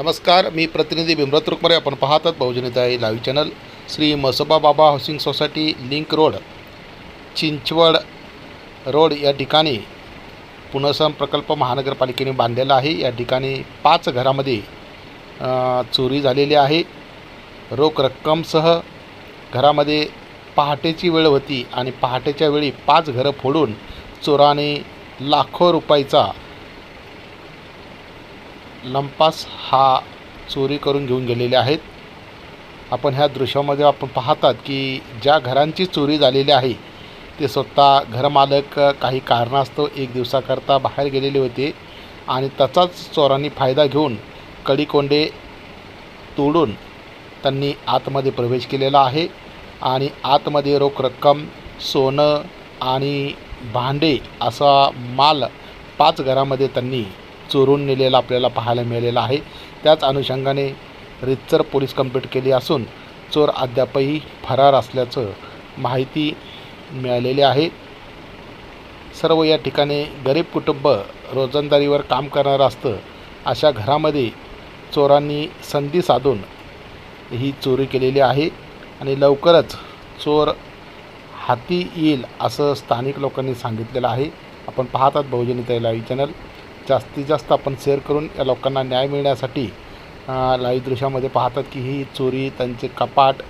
नमस्कार मी प्रतिनिधी भीमरथ रुकमरे. आपण पाहतात बहुजनिताई live channel. Shri Masoba Baba housing society link road Chinchwad road या ठिकाणी पुनर्सम प्रकल्प महानगरपालिकेने बांधलेला आहे. या ठिकाणी पाच घरामध्ये चोरी झालेली आहे. रोख रक्कमसह घरामध्ये पहाटेची वेळ होती आणि पहाटेच्या वेळी पाच घरं फोडून चोराने लाखो रुपयाचा लंपास हा चोरी करून घेऊन गेलेले आहेत. आपण ह्या दृश्यामध्ये आपण पाहतात की ज्या घरांची चोरी झालेली आहे ते स्वतः घरमालक काही कारणास्तव एक दिवसाकरता बाहेर गेलेले होते आणि त्याचाच चोरांनी फायदा घेऊन कडीकोंडे तोडून त्यांनी आतमध्ये प्रवेश केलेला आहे आणि आतमध्ये रोख रक्कम सोनं आणि भांडे असा माल पाच घरामध्ये त्यांनी चोरून नेलेला आपल्याला पाहायला मिळालेला आहे. त्याच अनुषंगाने रितसर पोलीस कंप्लीट केली असून चोर अद्यापही फरार असल्याचं माहिती मिळालेली आहे. सर्व या ठिकाणी गरीब कुटुंब रोजंदारीवर काम करणारं असतं अशा घरामध्ये चोरांनी संधी साधून ही चोरी केलेली आहे आणि लवकरच चोर हाती येईल असं स्थानिक लोकांनी सांगितलेलं आहे. आपण पाहतात बहुजनी लाईव्ह चॅनल. जास्तीत जास्त आपण शेअर करून या लोकांना न्याय मिळण्यासाठी लाईव्ह दृश्यामध्ये पाहतात की ही चोरी त्यांचे कपाट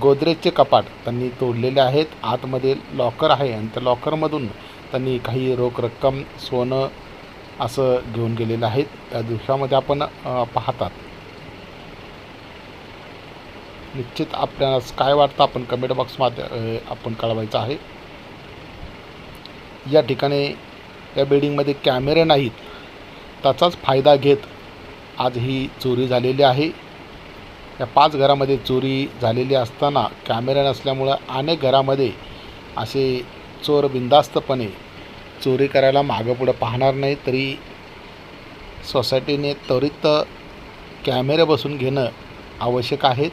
गोदरेजचे कपाट त्यांनी तोडलेले आहेत. आतमध्ये लॉकर आहे आणि त्या लॉकरमधून त्यांनी काही रोख रक्कम सोनं असं घेऊन गेलेलं आहेत त्या दृश्यामध्ये आपण पाहतात. निश्चित आपल्याला काय वाटतं आपण कमेंट बॉक्समध्ये आपण कळवायचं आहे. या ठिकाणी या बिल्डिंगमध्ये कॅमेरे नाहीत त्याचाच फायदा घेत आज ही चोरी झालेली आहे. या पाच घरामध्ये चोरी झालेली असताना कॅमेरा नसल्यामुळं अनेक घरामध्ये असे चोर बिंदास्तपणे चोरी करायला मागं पुढं पाहणार नाही तरी सोसायटीने त्वरित कॅमेरे बसून घेणं आवश्यक आहे.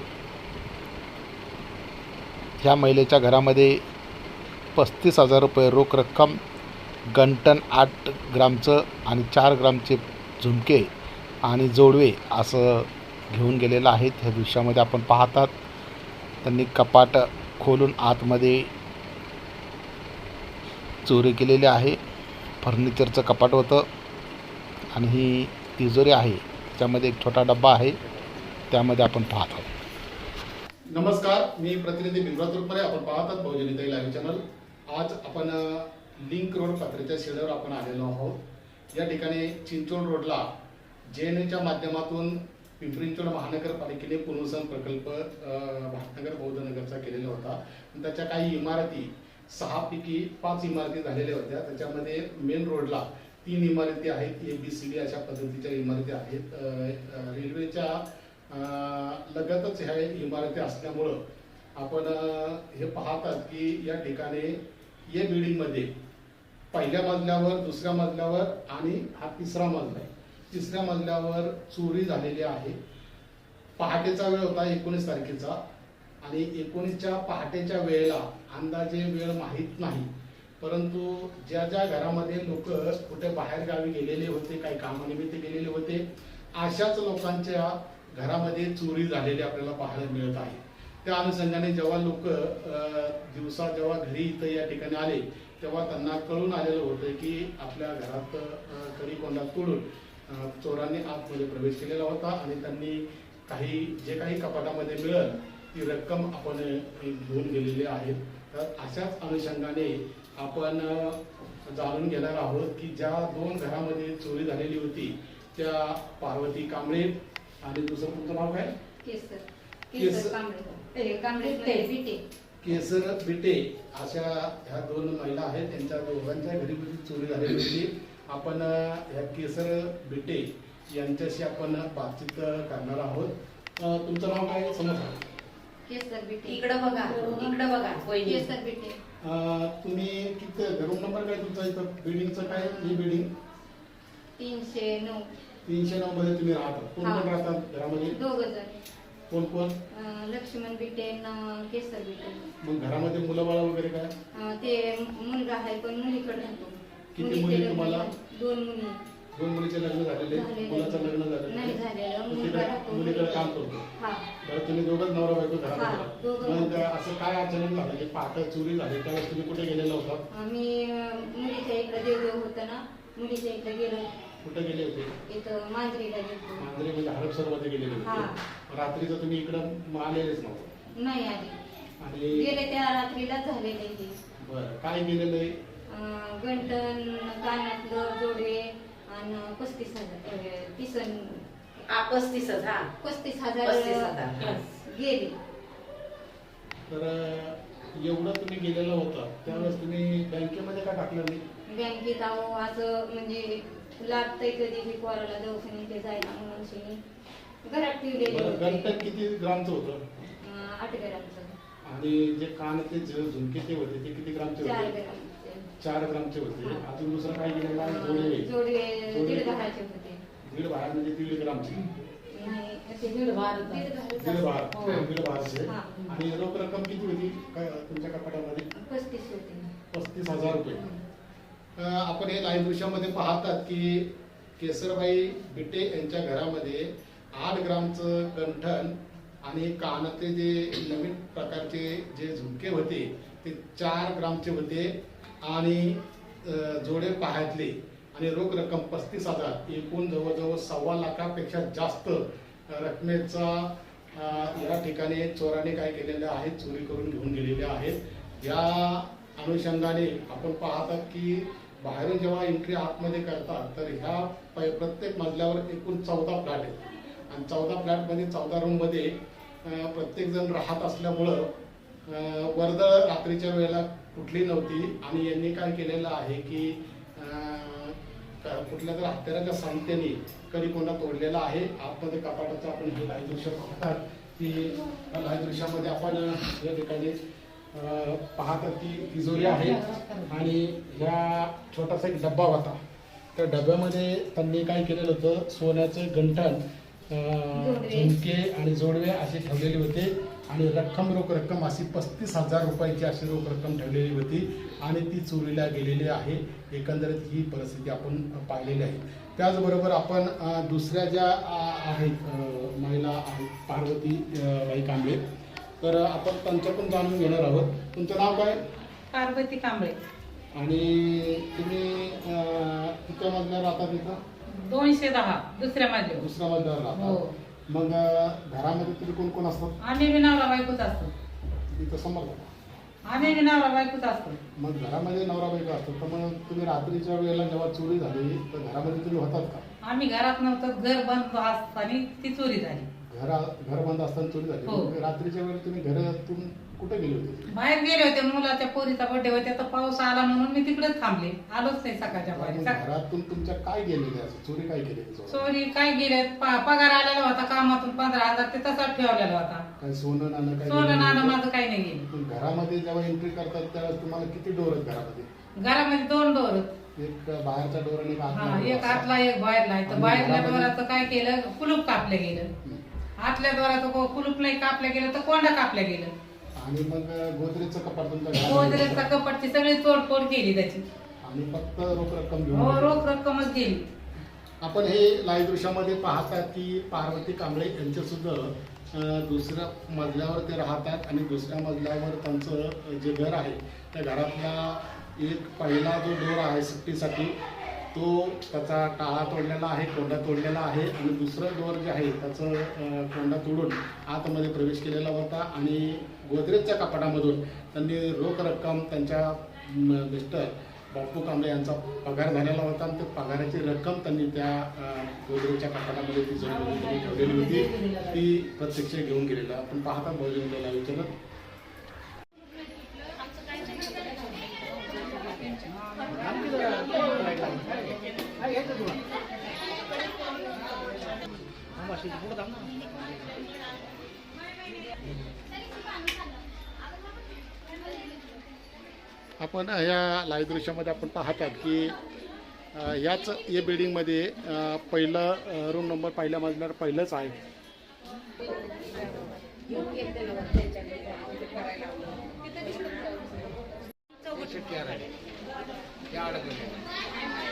ह्या महिलेच्या घरामध्ये पस्तीस हजार रुपये रोख रक्कम गंटन आठ ग्रामचं आणि चार ग्रामचे झुमके आणि जोडवे असं घेऊन गेलेलं आहेत. ह्या दृश्यामध्ये आपण पाहतात त्यांनी कपाट खोलून आतमध्ये चोरी केलेली आहे. फर्निचरचं कपाट होतं आणि ही तिजोरी आहे. त्यामध्ये एक छोटा डब्बा आहे. त्यामध्ये आपण पाहत आहोत. नमस्कार मी प्रतिनिधी मिंद्रा तुरपरे. आपण पाहतात बहुजनिताई लाईव्ह चॅनल. आज आपण लिंक रोड पत्र्याच्या शेडवर आपण आलेलो आहोत. या ठिकाणी चिंचोड रोडला जे एन एच्या माध्यमातून पिंपरी महानगरपालिकेने पुनर्वसन प्रकल्प अ, बौद्ध बौद्धनगरचा केलेला होता. त्याच्या काही इमारती सहापैकी पाच इमारती झालेल्या होत्या. त्याच्यामध्ये मेन रोडला तीन इमारती आहेत. ए बी सी डी अशा पद्धतीच्या इमारती आहेत. रेल्वेच्या लगतच ह्या इमारती असल्यामुळं आपण हे पाहतात की या ठिकाणी या बिल्डिंगमध्ये पहिल्या मजल्यावर दुसऱ्या मजल्यावर आणि हा तिसरा मजला आहे. तिसऱ्या मजल्यावर चोरी झालेली आहे. पहाटेचा वेळ होता एकोणीस तारखेचा आणि एकोणीसच्या पहाटेच्या वेळेला अंदाजे वेळ माहीत नाही. परंतु ज्या ज्या घरामध्ये लोक कुठे बाहेर गावी गेलेले होते काही कामानिमित्त गेलेले होते अशाच लोकांच्या घरामध्ये चोरी झालेली आपल्याला पाहायला मिळत आहे. त्या अनुषंगाने जेव्हा लोक दिवसा जेव्हा घरी इथं या ठिकाणी आले तेव्हा त्यांना कळून आलेलं होतं की आपल्या घरात अ, कडी तोडून चोरांनी आतमध्ये प्रवेश केलेला होता आणि त्यांनी काही जे काही कपाटामध्ये मिळेल ती रक्कम आपण घेऊन गेलेली आहे तर अशाच अनुषंगाने आपण जाणून घेणार आहोत की ज्या दोन घरामध्ये चोरी झालेली होती त्या पार्वती कांबळे आणि दुसरं तुमचं नाव काय? केसर. केसर. कांबळे. ए, कांबळे केसर बिटे अशा ह्या दोन महिला आहेत. त्यांच्या दोघांच्या घरी चोरी झालेली होती. आपण ह्या केसर बिटे यांच्याशी आपण बातचीत करणार आहोत. अ, तुमचं नाव काय? समजा केसर बिटे. इकडं बघा. इकडं बघा. वहिनी. केसर बिटे. तुम्ही किती रूम नंबर काय तुमचा इथं? बिल्डिंगचं काय? ही बिल्डिंग? तीनशे नऊ. तीनशे नऊ मध्ये तुम्ही राहता. कोण कोण हा. राहतात घरामध्ये? दोघ जण. कोण कोण? अं, लक्ष्मण बिटे न केसर बिटे. मग घरामध्ये मुलं बाळ वगैरे काय? अं, ते मुलगा आहे पण मुलीकडे राहतो. किती मुलीचे मुली लग्न तुम्हाला? झाले. दोन मुली. दोन मुलीचे लग्न झालेले झालेले. मुलाचं लग्न नाही झालेलं. काम करतो. हा. बरं तुम्ही दोघंच नवरा बायको हा. दोघं. मग असं काय अचानक झालं? की चोरी झाली त्यावेळेस तुम्ही कुठे गेलेला होता? आम्ही अं, मुलीच्या इकडे देवदेव होतं ना. मुलीच्या इकडे गेलो. कुठे गेले होते? इथं मांजरीला गेलो मांजरे म्हणजे हडपसरमध्ये गेलेले हा. होते रात्रीचं तुम्ही इकडं आलेलेच नव्हतं? नाही आली. आणि गेले त्या रात्रीलाच झालेले हे बरं. काय गेलेलं आहे? अं, गंटन कानातलं जोडवे आणि पस्तीस हजार अं, तिसन हा हा पस्तीस पस्तीस हजार हजार. गेले. तर अं, एवढं तुम्ही गेलेलं होतं. त्यावेळेस तुम्ही बँकेमध्ये काय टाकलं नाही? बँकेत अहो असं म्हणजे लागतंय कधी बी पोराला दवाखान्यात ते जायला म्हणून शिनी? घरात ठेवलेले होते. किती ग्रामचं होतं? अं, आठ ग्रामचं. आणि जे कानातले जे झुमके ते होते ते किती ग्रामचे चार होते ग्रामचे. चार ग्रामचे होते. हा. अजून दुसरं काय गेलेलं आहे? दीड घराचे होते. दीड बाहेर म्हणजे दीड ग्रामची. नाही ते दीड भार. दीड दीड बार. हो. दीड बारचे. हा. आणि रोख रक्कम किती होती? काय तुमच्या कपाटामध्ये? पस्तीस होते. पस्तीस हजार रुपये. आपण हे लाईव्ह दृश्यामध्ये पाहतात की केसरबाई बिटे यांच्या घरामध्ये आठ ग्रामचं कंठन आणि कानातले जे नवीन प्रकारचे जे झुमके होते ते चार ग्रामचे होते आणि जोडे पाहतले आणि रोख रक्कम पस्तीस हजार एकूण जवळजवळ सव्वा लाखापेक्षा जास्त रकमेचा या ठिकाणी चोराने काय केलेले आहेत चोरी करून घेऊन गेलेले आहेत. या अनुषंगाने आपण पाहतात की बाहेरून जेव्हा एंट्री आतमध्ये करतात तर ह्या प्रत्येक मजल्यावर एकूण चौदा फ्लॅट आहेत. आणि चौदा फ्लॅटमध्ये चौदा रूममध्ये प्रत्येकजण राहत असल्यामुळं वर्दळ रात्रीच्या वेळेला कुठली नव्हती. आणि यांनी काय केलेलं आहे की कुठल्या तर हत्याराच्या संख्येने कधी कोंडा तोडलेला आहे. आतमध्ये कपाटाचं आपण हे लाईव्ह दृश्य पाहतात की लाईव्ह दृश्यामध्ये आपण या ठिकाणी पाहतात की तिजोरी आहे आणि ह्या छोटासा एक डब्बा होता. त्या डब्यामध्ये त्यांनी काय केलेलं होतं? सोन्याचं गंठण. झुमके आणि जोडवे असे ठेवलेले होते. आणि रक्कम रोख रक्कम अशी पस्तीस हजार रुपयाची अशी रोख रक्कम ठेवलेली होती आणि ती चोरीला गेलेली आहे. एकंदरीत ही परिस्थिती आपण पाहिलेली आहे. त्याचबरोबर आपण दुसऱ्या ज्या आहेत महिला आहेत पार्वती बाई कांबळे तर आपण त्यांच्याकडून जाणून घेणार आहोत. तुमचं नाव काय? पार्वती कांबळे. आणि तुम्ही किती मजल्यावर राहता तिथं दोनशे दहा दुसऱ्या मजल्यावर दुसऱ्या मजल्यावर हो. राहता मग अं, घरामध्ये तुम्ही कोण कोण असतात? आम्ही बी नवरा बायकोच असतो. तिथं समोर आम्ही बी नवरा बायकोच असतो. मग घरामध्ये नवरा बायको असतो तर मग तुम्ही रात्रीच्या वेळेला जेव्हा चोरी झाली तर घरामध्ये तुम्ही होतात का? आम्ही घरात नव्हतं घर बंद असताना ती चोरी झाली. घरा घर बंद असताना चोरी झाली. हो. मग रात्रीच्या वेळेला तुम्ही घरातून कुठे गेले होते? बाहेर गेले होते. मुलाच्या पोरीचा बर्थडे होता. तर पाऊस आला म्हणून मी तिकडेच थांबले. आलोच नाही सकाळच्या मग बाहेर सक- घरातून तुमच्या काय गेलेले असं? चोरी काय केलेली चोराने? चोरी काय गेले प- पगार आलेला होता. कामातून पंधरा हजार ते तसाच ठेवलेला होता. काय सोनं नाणं काय सोनं नाणं होतं? माझं काही नाही गेलं. पण घरामध्ये जेव्हा एंट्री करतात त्यावेळेस तुम्हाला किती डोर आहेत घरामध्ये? घरामध्ये दोन डोर एक बाहेरचा डोर आणि एक आतला door एक असा. आतला एक बाहेरला. आहे तर आणि घरामध्ये- दोराचं काय केलं? कुलूप कापलं गेलं. आतल्या द्वाराचं को- कुलूप नाही कापलं गेलं तर कोंडा कापलं गेलं आणि मग गोदरेजचं कपाट घरामध्ये गोदरेजचा होतं. कपाटची सगळी तोडफोड केली त्याची आणि फक्त रोख रक्कम हो. रोख रक्कमच गेली आपण हे लाईव्ह दृश्यामध्ये पाहतात की पार्वती कांबळे यांचे सुद्धा अं, दुसऱ्या मजल्यावर ते राहतात आणि दुसऱ्या मजल्यावर त्यांचं जे घर आहे त्या घरातला एक पहिला जो डोर आहे सुट्टीसाठी तो त्याचा टाळा तोडलेला आहे कोंडा तोडलेला आहे आणि दुसरं डोर जे आहे त्याचं कोंडा तोडून आतमध्ये प्रवेश केलेला होता आणि गोदरेजच्या कपाटामधून त्यांनी रोख रक्कम त्यांच्या मिस्टर बापू कांबळे यांचा पगार झालेला होता आणि त्या पगाराची रक्कम त्यांनी त्या गोदरेजच्या कपाटामध्ये ती जोडलेली ठेवलेली होती. ती प्रत्यक्ष घेऊन गेलेलं. आपण पाहता बहुजन विचारत आपण या लाईव्ह दृश्यामध्ये आपण पाहतात की याच या बिल्डिंगमध्ये पहिलं रूम नंबर पहिल्या मजल्यावर पहिलंच आहे. तेरा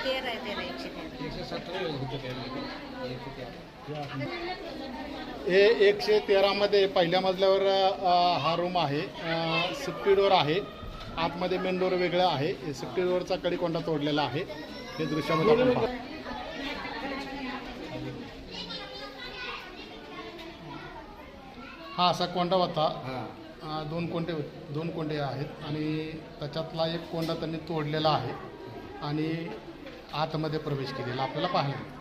तेरा एकशे तेरा एकशे सतरा हे एकशे तेरामध्ये पहिल्या मजल्यावर हा रूम आहे. सिफ्टी डोर आहे. आतमध्ये मेन डोर वेगळं आहे. सिफ्टी डोअरचा कडीकोंडा तोडलेला आहे. हे दृश्यामध्ये आपण पाहतो हा असा कोंडा होता. दोन कोंडे दोन कोंडे आहेत. आणि त्याच्यातला एक कोंडा त्यांनी तोडलेला आहे. आणि आतमध्ये प्रवेश केलेला आपल्याला पाहायला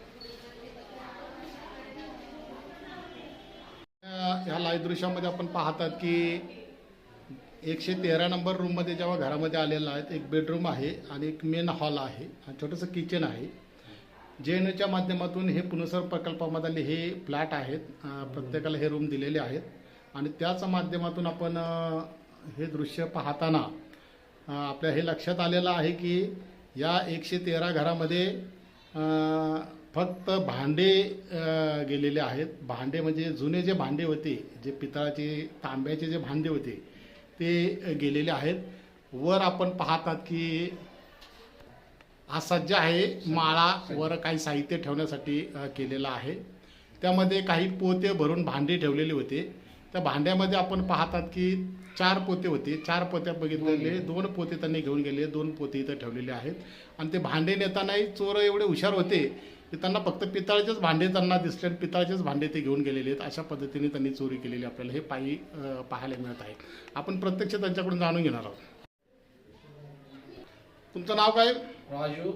ह्या लाईव्ह दृश्यामध्ये आपण पाहतात की एकशे तेरा नंबर रूममध्ये जेव्हा घरामध्ये आलेला आहे एक बेडरूम आहे आणि एक मेन हॉल आहे आणि छोटंसं किचन आहे. जे एन च्या माध्यमातून हे पुनर्सर प्रकल्पामधले हे फ्लॅट आहेत प्रत्येकाला हे रूम दिलेले आहेत. आणि त्याच माध्यमातून आपण हे दृश्य पाहताना आपल्या हे लक्षात आलेलं आहे की या एकशे तेरा घरामध्ये फक्त भांडे गेलेले आहेत. भांडे म्हणजे जुने जे भांडे होते जे पितळाचे तांब्याचे जे भांडे होते ते गेलेले आहेत. वर आपण पाहतात की हा सज्ज आहे माळा वर काही साहित्य ठेवण्यासाठी केलेला आहे. त्यामध्ये काही पोते भरून भांडे ठेवलेले होते. त्या भांड्यामध्ये आपण पाहतात की चार पोते होते. चार पोत्या बघितलेले दोन पोते त्यांनी घेऊन गेले. दोन पोते इथं ठेवलेले आहेत. आणि ते भांडे नेतानाही चोर एवढे हुशार होते की त्यांना फक्त पितळाचेच भांडे त्यांना दिसले आणि पितळाचेच भांडे ते घेऊन गेलेले आहेत. अशा पद्धतीने त्यांनी चोरी केलेली आपल्याला हे पायी पाहायला मिळत आहे. आपण प्रत्यक्ष त्यांच्याकडून जाणून घेणार आहोत. तुमचं नाव काय? राजू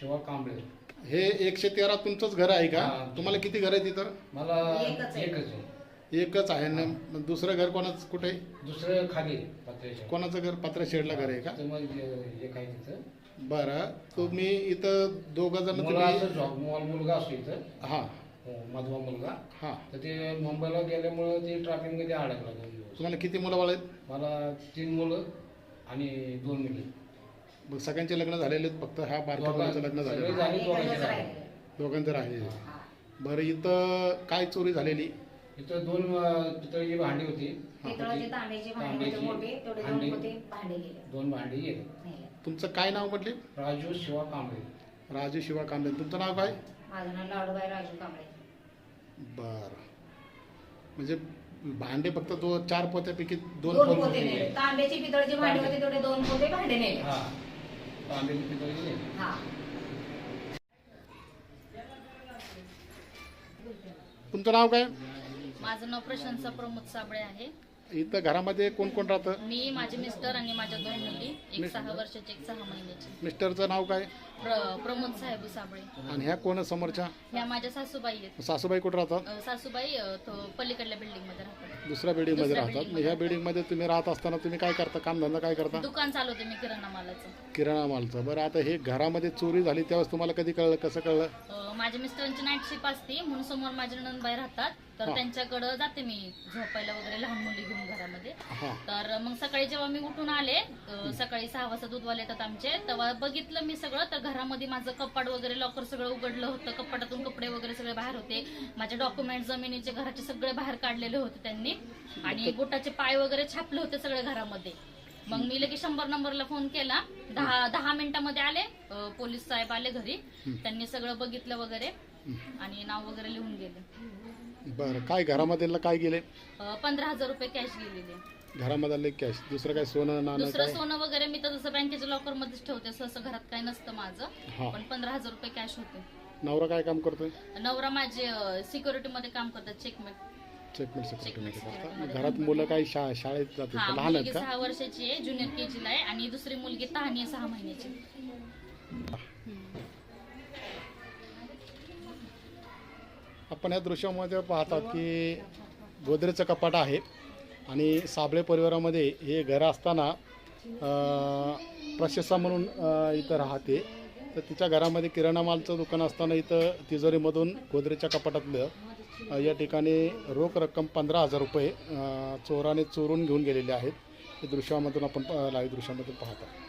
शिवा कांबळे. हे एकशे तेरा तुमचंच घर आहे का? हा. तुम्हाला किती घर आहे तिथं मला एकच आहे. एकच आहे आहे ना मग दुसरं घर कोणाचं कुठे आहे? दुसरं खाली आहे, पत्र्याच्या कोणाचं घर? पत्रा शेडला घर आहे का? मग हे- आहे तिथं? बरं तुम्ही इथं दोघं जण मुलगा असं मुल- मुलगा असतो इथं. हा. हो, मधवा मुलगा. हा. तर ते मुंबईला गेल्यामुळं ते ट्रॅफिकमध्ये अडकला दोन दिवस. तुम्हाला किती मुलं बाळ आहेत? मला तीन मुलं आणि दोन मुली. मग सगळ्यांचे लग्न झालेले आहेत फक्त ह्या बारक्या दोघां- मुलाचं लग्न सगळे झालेलं झाले एकच दोघांचे झाले. राहिले. दोघांचं आहे बरं इथं काय चोरी झालेली? इथं दोन पितळेची भांडी होती. पितळाचे तांब्याचे भांडे होते मोठे तेवढे दोन भांडी- होते भांडे गेले. दोन भांडी गेले. नेले. तुमचं काय नाव म्हटले? राजू शिवा कांबळे. राजू शिवा कांबळे. तुमचं नाव काय? माझं नाव लाडूबाई राजू कांबळे. बरं. म्हणजे भांडे फक्त दो चार पोत्यापैकी दोन दोन पोते पोते नेले. तांब्याचे पितळाचे भांडे होते तेवढे दोन पोते भांडे नेले. हा. तांबेची पितळेची गेली. हा. तुमचं नाव काय? माझं नाव प्रशंसा प्रमोद साबळे आहे. इथं घरामध्ये कोण कोण राहतं? मी माझे मिस्टर आणि माझ्या दोन मुली एक सहा वर्षाची एक सहा महिन्याची. मिस्टरचं नाव काय? प्र प्रमोद साहेब साबळे. आणि ह्या कोण समोरच्या? ह्या माझ्या सासूबाई आहेत. सासूबाई कुठं राहतात? अ, सासूबाई अ, तो पलीकडल्या बिल्डिंगमध्ये राहतात. दुसऱ्या बिल्डिंगमध्ये दुसऱ्या राहतात. building मग ह्या मध्ये बिल्डिंगमध्ये तुम्ही राहत असताना तुम्ही काय करता? काम धंदा काय करता? दुकान चालवते मी किराणा मालाचं. किराणा मालचं. बरं आता हे घरामध्ये चोरी झाली त्यावेळेस तुम्हाला कधी कळलं? कसं कळलं? अ, माझ्या मिस्टरांची नाईट शिप असते म्हणून समोर माझे नंदबाई राहतात. तर हा. त्यांच्याकडं जाते मी झोपायला वगैरे लहान मुली घेऊन घरामध्ये. हां. तर मग सकाळी जेव्हा मी उठून आले अ, सकाळी सहा वाजता दूधवाले येतात आमचे तेव्हा बघितलं मी सगळं तर घरामध्ये माझं कपाट वगैरे लॉकर सगळं उघडलं होतं कपाटातून कपडे वगैरे सगळे बाहेर होते. माझे डॉक्युमेंट जमिनीचे घराचे सगळे बाहेर काढलेले होते त्यांनी. आणि बोटाचे पाय वगैरे छापले होते सगळे घरामध्ये. मग मी लगेच शंभर नंबरला फोन केला. दहा दहा मिनिटामध्ये आले अ, पोलीस साहेब आले घरी. त्यांनी सगळं बघितलं वगैरे. आणि नाव वगैरे लिहून गेले. बरं काय घरामध्ये काय गेले? पंधरा हजार रुपये कॅश गेलेले. घरामध्ये कॅश दुसरं काय सोनं नाणं दुसरं काय? सोनं वगैरे मी तर जसं बँकेच्या लॉकर मध्येच ठेवते असं घरात काही नसतं हा. माझं पण पंधरा हजार रुपये कॅश होते. नवरा काय काम करतोय? नवरा माझे सिक्युरिटी मध्ये काम करतात चेकमेट चेकमेट सेक्रेटरीमध्ये करता घरात मुलं शा शाळेत हा का? लहान मुलगी आहेत का? सहा वर्षाची आहे ज्युनियर के ला आहे आणि दुसरी मुलगी तहानी आहे सहा महिन्याची. आपण या दृश्यामध्ये पाहतात की गोदरेजचं कपाट आहे आणि साबळे परिवारामध्ये हे घर असताना अं, प्रशस्ता म्हणून इथं राहते. तर तिच्या घरामध्ये किराणा मालचं दुकान असताना इथं तिजोरीमधून गोदरेजच्या कपाटातलं या ठिकाणी रोख रक्कम पंधरा हजार रुपये चोराने चोरून घेऊन गेलेले आहेत. हे दृश्यामधून आपण लाईव्ह दृश्यामधून पाहतात